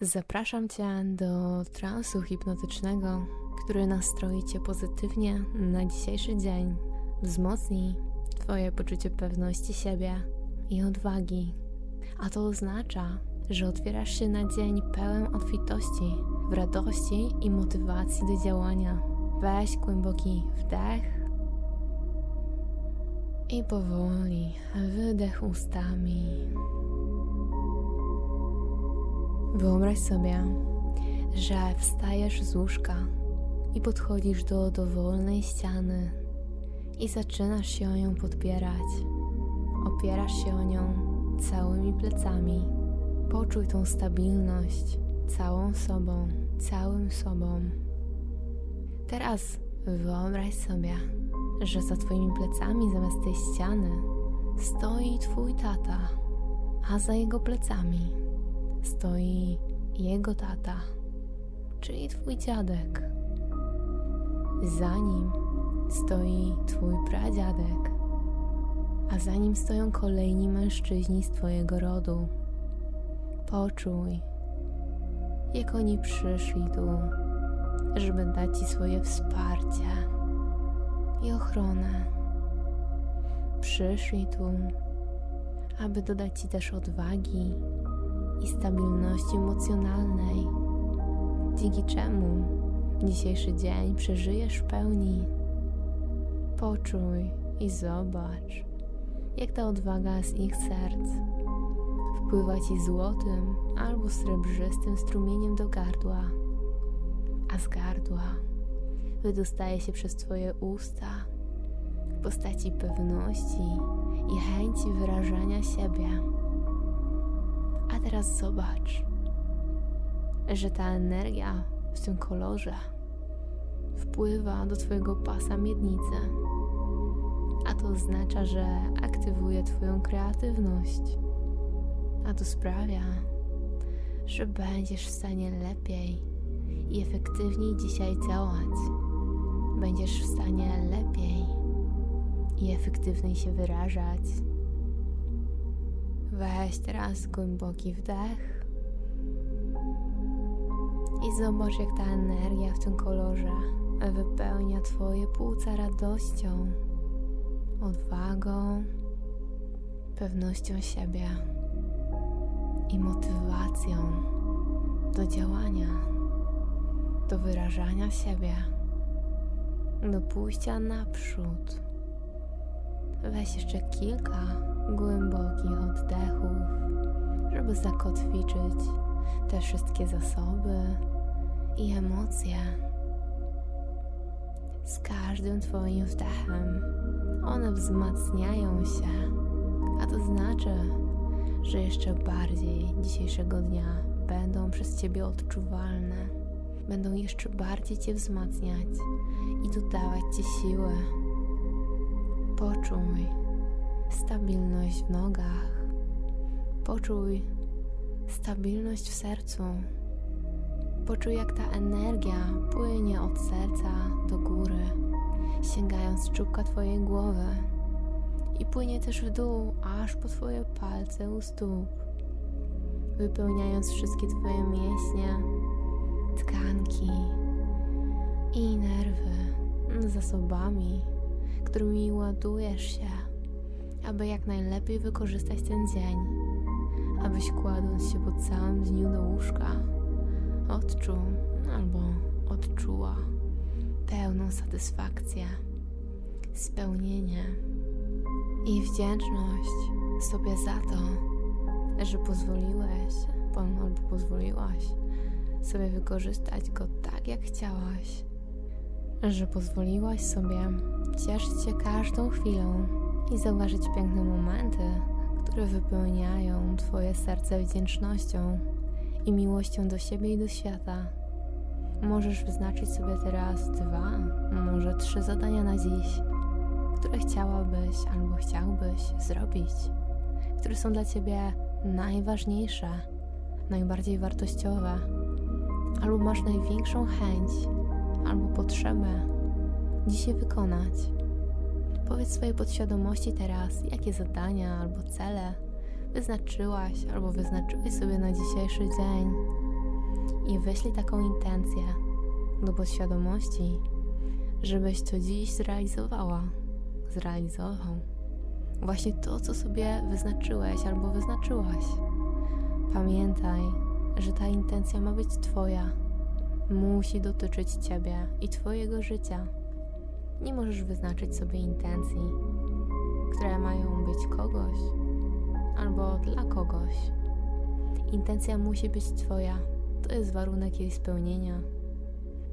Zapraszam Cię do transu hipnotycznego, który nastroi Cię pozytywnie na dzisiejszy dzień, wzmocni Twoje poczucie pewności siebie i odwagi. A to oznacza, że otwierasz się na dzień pełen obfitości, w radości i motywacji do działania. Weź głęboki wdech i powoli wydech ustami. Wyobraź sobie, że wstajesz z łóżka i podchodzisz do dowolnej ściany i zaczynasz się o nią podpierać. Opierasz się o nią całymi plecami. Poczuj tą stabilność całą sobą, całym sobą. Teraz wyobraź sobie, że za Twoimi plecami zamiast tej ściany stoi Twój tata, a za jego plecami stoi jego tata, czyli Twój dziadek. Za nim stoi Twój pradziadek, a za nim stoją kolejni mężczyźni z Twojego rodu. Poczuj, jak oni przyszli tu, żeby dać Ci swoje wsparcie i ochronę. Przyszli tu, aby dodać Ci też odwagi i stabilności emocjonalnej, dzięki czemu dzisiejszy dzień przeżyjesz w pełni. Poczuj i zobacz, jak ta odwaga z ich serc wpływa Ci złotym albo srebrzystym strumieniem do gardła, a z gardła wydostaje się przez Twoje usta w postaci pewności i chęci wyrażania siebie. A teraz zobacz, że ta energia w tym kolorze wpływa do Twojego pasa miednicy, a to oznacza, że aktywuje Twoją kreatywność, a to sprawia, że będziesz w stanie lepiej i efektywniej dzisiaj działać. Będziesz w stanie lepiej i efektywniej się wyrażać. Weź teraz głęboki wdech i zobacz, jak ta energia w tym kolorze wypełnia Twoje płuca radością, odwagą, pewnością siebie i motywacją do działania, do wyrażania siebie, do pójścia naprzód. Weź jeszcze kilka głębokich oddechów, żeby zakotwiczyć te wszystkie zasoby i emocje. Z każdym Twoim wdechem one wzmacniają się, a to znaczy, że jeszcze bardziej dzisiejszego dnia będą przez Ciebie odczuwalne, będą jeszcze bardziej Cię wzmacniać i dodawać Ci siły. Poczuj stabilność w nogach, poczuj stabilność w sercu. Poczuj, jak ta energia płynie od serca do góry, sięgając czubka Twojej głowy. I płynie też w dół, aż po Twoje palce u stóp, wypełniając wszystkie Twoje mięśnie, tkanki i nerwy zasobami, którymi ładujesz się, aby jak najlepiej wykorzystać ten dzień, abyś kładąc się po całym dniu do łóżka, odczuł albo odczuła pełną satysfakcję, spełnienie i wdzięczność sobie za to, że pozwoliłeś albo pozwoliłaś sobie wykorzystać go tak, jak chciałaś, że pozwoliłaś sobie cieszyć się każdą chwilą i zauważyć piękne momenty, które wypełniają Twoje serce wdzięcznością i miłością do siebie i do świata. Możesz wyznaczyć sobie teraz dwa, może trzy zadania na dziś, które chciałabyś albo chciałbyś zrobić, które są dla Ciebie najważniejsze, najbardziej wartościowe, albo masz największą chęć albo potrzebę dzisiaj wykonać. Powiedz swojej podświadomości teraz, jakie zadania albo cele wyznaczyłaś albo wyznaczyłeś sobie na dzisiejszy dzień i wyślij taką intencję do podświadomości, żebyś to dziś zrealizowała, zrealizował. Właśnie to, co sobie wyznaczyłeś albo wyznaczyłaś. Pamiętaj, że ta intencja ma być Twoja. Musi dotyczyć Ciebie i Twojego życia. Nie możesz wyznaczyć sobie intencji, które mają być kogoś albo dla kogoś. Intencja musi być Twoja. To jest warunek jej spełnienia.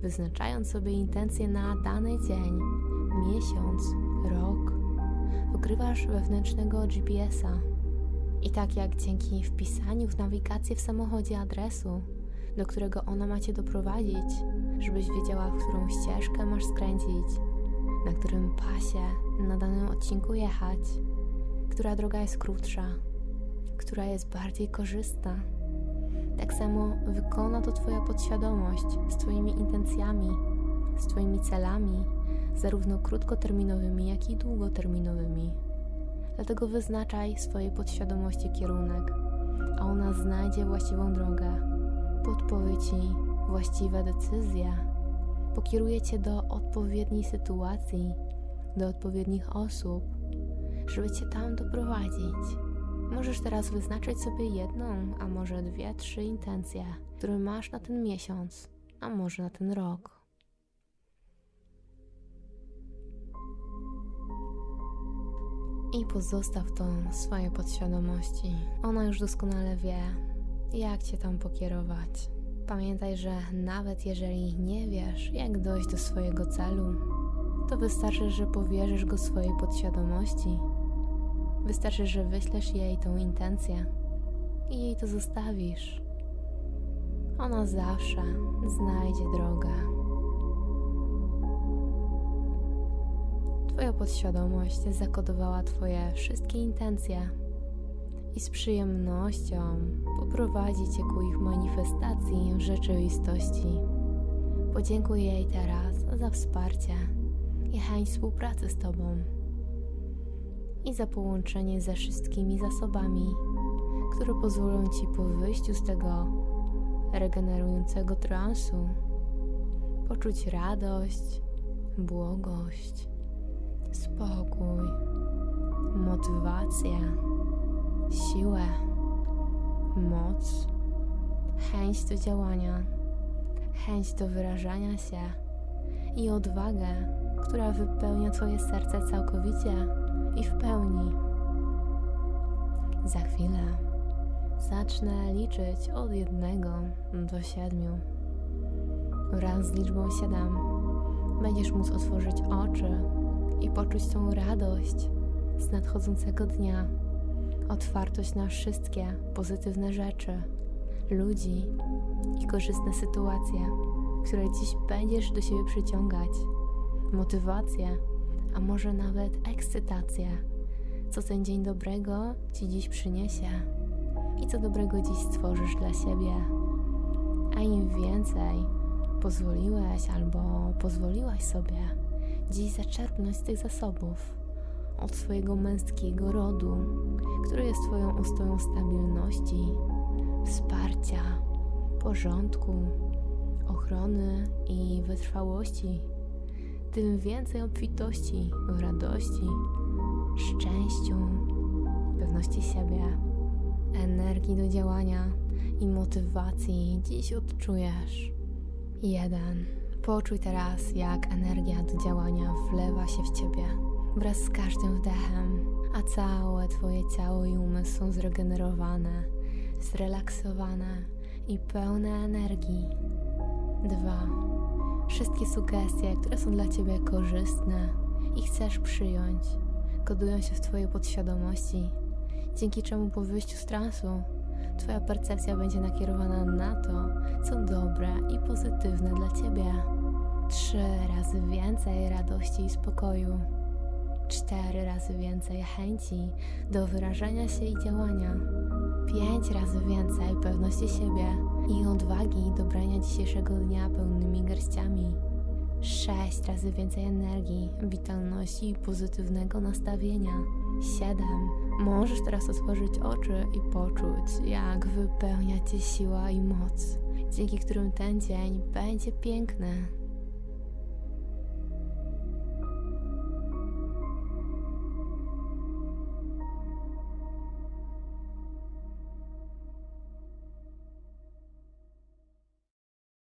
Wyznaczając sobie intencję na dany dzień, miesiąc, rok, wykrywasz wewnętrznego GPS-a. I tak jak dzięki wpisaniu w nawigację w samochodzie adresu, do którego ona ma Cię doprowadzić, żebyś wiedziała, w którą ścieżkę masz skręcić, na którym pasie na danym odcinku jechać, która droga jest krótsza, która jest bardziej korzystna. Tak samo wykona to Twoja podświadomość z Twoimi intencjami, z Twoimi celami, zarówno krótkoterminowymi, jak i długoterminowymi. Dlatego wyznaczaj swojej podświadomości kierunek, a ona znajdzie właściwą drogę, podpowie Ci właściwe decyzje, pokieruje Cię do odpowiedniej sytuacji, do odpowiednich osób, żeby Cię tam doprowadzić. Możesz teraz wyznaczyć sobie jedną, a może dwie, trzy intencje, które masz na ten miesiąc, a może na ten rok. I pozostaw to swojej podświadomości. Ona już doskonale wie, jak cię tam pokierować. Pamiętaj, że nawet jeżeli nie wiesz, jak dojść do swojego celu, to wystarczy, że powierzysz go swojej podświadomości. Wystarczy, że wyślesz jej tą intencję i jej to zostawisz. Ona zawsze znajdzie drogę. Twoja podświadomość zakodowała Twoje wszystkie intencje i z przyjemnością poprowadzi Cię ku ich manifestacji w rzeczywistości. Podziękuj jej teraz za wsparcie i chęć współpracy z Tobą i za połączenie ze wszystkimi zasobami, które pozwolą Ci po wyjściu z tego regenerującego transu poczuć radość, błogość, spokój, motywację, siłę, moc, chęć do działania, chęć do wyrażania się i odwagę, która wypełnia Twoje serce całkowicie i w pełni. Za chwilę zacznę liczyć od jednego do siedmiu. Wraz z liczbą siedem będziesz móc otworzyć oczy i poczuć tą radość z nadchodzącego dnia, otwartość na wszystkie pozytywne rzeczy, ludzi i korzystne sytuacje, które dziś będziesz do siebie przyciągać, motywację, a może nawet ekscytację, co ten dzień dobrego Ci dziś przyniesie i co dobrego dziś stworzysz dla siebie. A im więcej pozwoliłeś albo pozwoliłaś sobie dziś zaczerpnąć z tych zasobów od swojego męskiego rodu, który jest Twoją ostoją stabilności, wsparcia, porządku, ochrony i wytrwałości, tym więcej obfitości, radości, szczęściu, pewności siebie, energii do działania i motywacji dziś odczujesz. Jeden. Poczuj teraz, jak energia do działania wlewa się w ciebie wraz z każdym wdechem, a całe twoje ciało i umysł są zregenerowane, zrelaksowane i pełne energii. Dwa. Wszystkie sugestie, które są dla ciebie korzystne i chcesz przyjąć, kodują się w twojej podświadomości, dzięki czemu po wyjściu z transu Twoja percepcja będzie nakierowana na to, co dobre i pozytywne dla Ciebie. Trzy razy więcej radości i spokoju. Cztery razy więcej chęci do wyrażania się i działania. Pięć razy więcej pewności siebie i odwagi do brania dzisiejszego dnia pełnymi garściami. Sześć razy więcej energii, witalności i pozytywnego nastawienia. Siedem. Możesz teraz otworzyć oczy i poczuć, jak wypełnia Cię siła i moc. dzięki którym ten dzień będzie piękny.